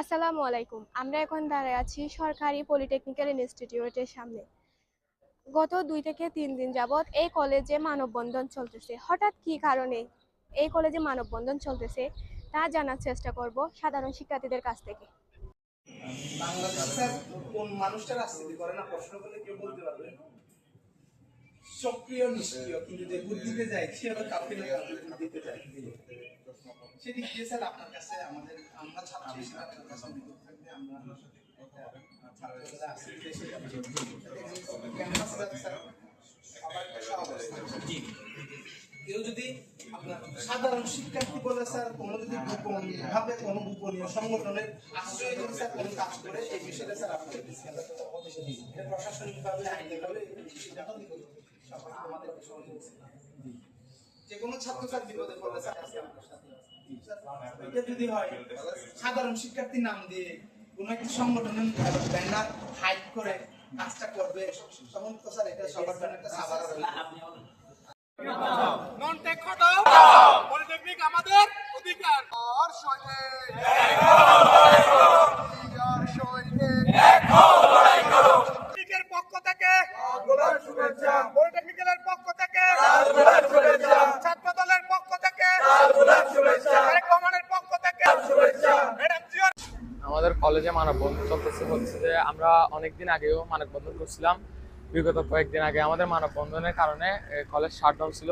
আসসালামু আলাইকুম। আমরা এখন দাঁড়িয়ে আছি সরকারি পলিটেকনিক্যাল ইনস্টিটিউটের সামনে। গত দুই থেকে তিন দিন যাবৎ এই কলেজে মানববন্ধন চলতেছে। হঠাৎ কি কারণে এই কলেজে মানববন্ধন চলতেছে তা জানার চেষ্টা করব সাধারণ শিক্ষার্থীদের কাছ থেকে। বাংলাদেশে কোন মানুষটা রাজনীতি করে না? প্রশ্ন করলে কেউ বলতে পারবে। সক্রিয় নিষ্ক্রিয় কিন্তু যে যায়, সে আবার কাউকে যায় স্যার, আপনার কাছে আমাদের, আমরা ছাত্র। কেউ যদি সাধারণ শিক্ষার্থী বলে, স্যার, কোনো যদি গোপন ভাবে কোনো গোপনীয় সংগঠনের আশ্রয় যদি স্যার কোনো কাজ করে, এই বিষয়টা স্যার আপনাদের এটা প্রশাসনিক ভাবে আইনি ভাবে সবাই আমাদের সহযোগিতা যে কোনো ছাত্র স্যার বিপদে পড়লে স্যার আজকে আমাদের সাথে আছে। এটা যদি হয় সাধারণ শিক্ষার্থী নাম দিয়ে কোনো একটি সংগঠনের ব্যানার হাইড করে কাজটা করবে তখন তো স্যার এটা সবার জন্য একটা সাবার নন টেক হটাও পলিটেকনিক আমাদের অধিকার। আর কলেজে মানববন্ধন চলতেছে, হচ্ছে যে আমরা অনেকদিন আগেও মানববন্ধন করছিলাম। বিগত কয়েকদিন আগে আমাদের মানববন্ধনের কারণে কলেজ শাটডাউন ছিল।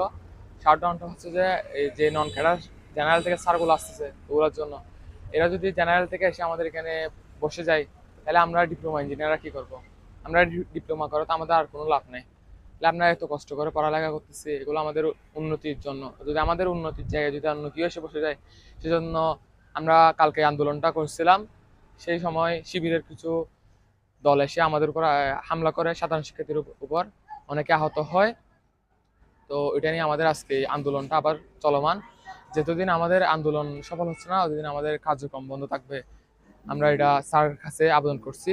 শাটডাউনটা হচ্ছে যে এই যে নন ক্যাডার জেনারেল থেকে স্যারগুলো আসতেছে ওগুলোর জন্য। এরা যদি জেনারেল থেকে এসে আমাদের এখানে বসে যায়, তাহলে আমরা ডিপ্লোমা ইঞ্জিনিয়াররা কি করব? আমরা ডিপ্লোমা করো তো আমাদের আর কোনো লাভ নেই। তাহলে আমরা এত কষ্ট করে পড়ালেখা করতেছি, এগুলো আমাদের উন্নতির জন্য। যদি আমাদের উন্নতির জায়গায় যদি উন্নতি এসে বসে যায়, সেজন্য আমরা কালকে আন্দোলনটা করছিলাম। সেই সময় শিবিরের কিছু দল এসে আমাদের উপর হামলা করে সাধারণ শিক্ষার্থীর উপর। অনেকে আহত হয়। তো এটা নিয়ে আমাদের আজকে আন্দোলনটা আবার চলমান। যতদিন আমাদের আন্দোলন সফল হচ্ছে না ততদিন আমাদের কার্যক্রম বন্ধ থাকবে। আমরা এটা স্যারের কাছে আবেদন করছি।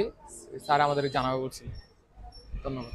স্যার আমাদের জানাবে বলছি ধন্যবাদ।